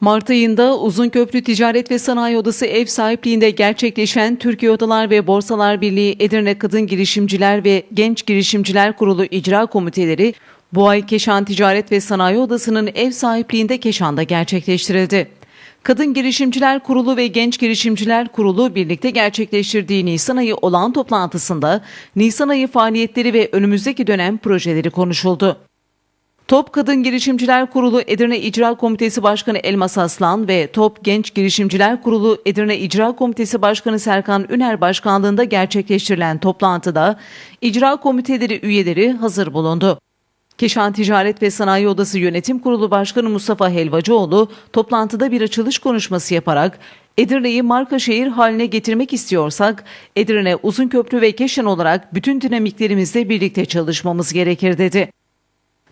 Mart ayında Uzunköprü Ticaret ve Sanayi Odası ev sahipliğinde gerçekleşen Türkiye Odalar ve Borsalar Birliği Edirne Kadın Girişimciler ve Genç Girişimciler Kurulu İcra Komiteleri bu ay Keşan Ticaret ve Sanayi Odası'nın ev sahipliğinde Keşan'da gerçekleştirildi. Kadın Girişimciler Kurulu ve Genç Girişimciler Kurulu birlikte gerçekleştirdiği Nisan ayı olağan toplantısında Nisan ayı faaliyetleri ve önümüzdeki dönem projeleri konuşuldu. Top Kadın Girişimciler Kurulu Edirne İcra Komitesi Başkanı Elmas Aslan ve Top Genç Girişimciler Kurulu Edirne İcra Komitesi Başkanı Serkan Üner başkanlığında gerçekleştirilen toplantıda icra komiteleri üyeleri hazır bulundu. Keşan Ticaret ve Sanayi Odası Yönetim Kurulu Başkanı Mustafa Helvacıoğlu toplantıda bir açılış konuşması yaparak Edirne'yi marka şehir haline getirmek istiyorsak Edirne, Uzunköprü ve Keşan olarak bütün dinamiklerimizle birlikte çalışmamız gerekir dedi.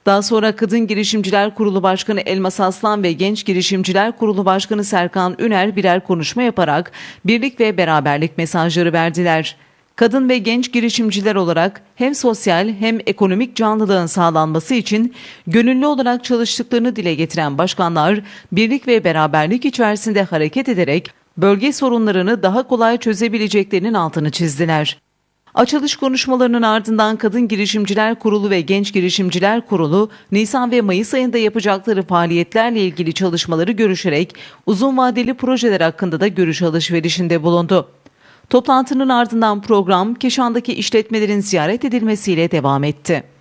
Daha sonra Kadın Girişimciler Kurulu Başkanı Elmas Aslan ve Genç Girişimciler Kurulu Başkanı Serkan Üner birer konuşma yaparak birlik ve beraberlik mesajları verdiler. Kadın ve genç girişimciler olarak hem sosyal hem ekonomik canlılığın sağlanması için gönüllü olarak çalıştıklarını dile getiren başkanlar, birlik ve beraberlik içerisinde hareket ederek bölge sorunlarını daha kolay çözebileceklerinin altını çizdiler. Açılış konuşmalarının ardından Kadın Girişimciler Kurulu ve Genç Girişimciler Kurulu, Nisan ve Mayıs ayında yapacakları faaliyetlerle ilgili çalışmaları görüşerek uzun vadeli projeler hakkında da görüş alışverişinde bulundu. Toplantının ardından program Keşan'daki işletmelerin ziyaret edilmesiyle devam etti.